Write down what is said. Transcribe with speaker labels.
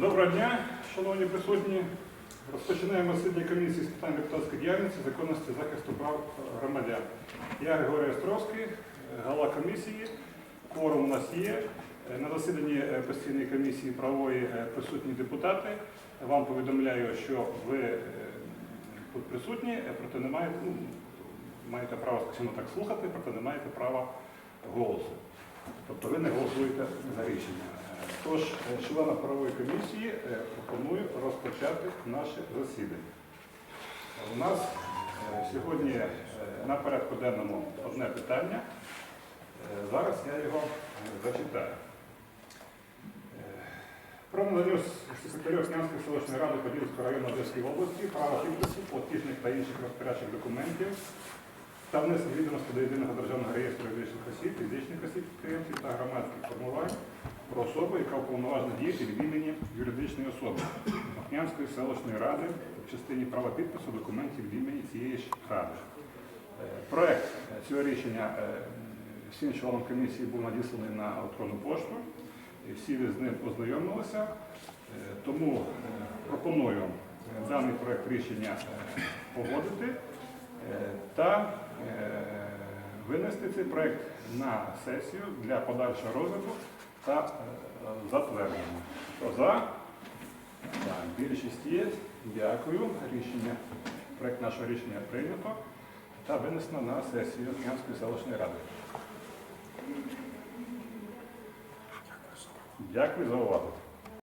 Speaker 1: Доброго дня, шановні присутні. Розпочинаємо засідання комісії з питань депутатської діяльності, законності захисту прав громадян. Я Григорій Островський, голова комісії. Кворум у нас є. На засіданні постійної комісії правової е, присутні депутати. Вам повідомляю, що ви е, тут присутні, проте не маєте, ну, маєте право, скажімо так, слухати, проте не маєте права голосу. Тобто ви не голосуєте за рішення. Тож, е, члена правової комісії е, пропоную розпочати наше засідання. У нас е, сьогодні на порядку денному одне питання. Зараз я його зачитаю. Про надання секретарю Снянської селищної ради Подільського району Одеської області права підпису платіжних та інших розпорядчих документів та внесення відомості до єдиного державного реєстру юридичних осіб, фізичних осіб, підприємців та громадських формувань про особу, яка уповноважена діяти від імені юридичної особи Махнянської селищної ради в частині права підпису документів від імені цієї ж ради. Е, Проект е, цього рішення е, всім членам комісії був надісланий на електронну пошту, всі ви з ним ознайомилися. Тому пропоную даний проект рішення погодити та винести цей проект на сесію для подальшого розгляду та е, затвердження. Хто за? Так, більшість є. Дякую. Рішення, проект нашого рішення прийнято та винесено на сесію Київської селищної ради. Дякую за увагу.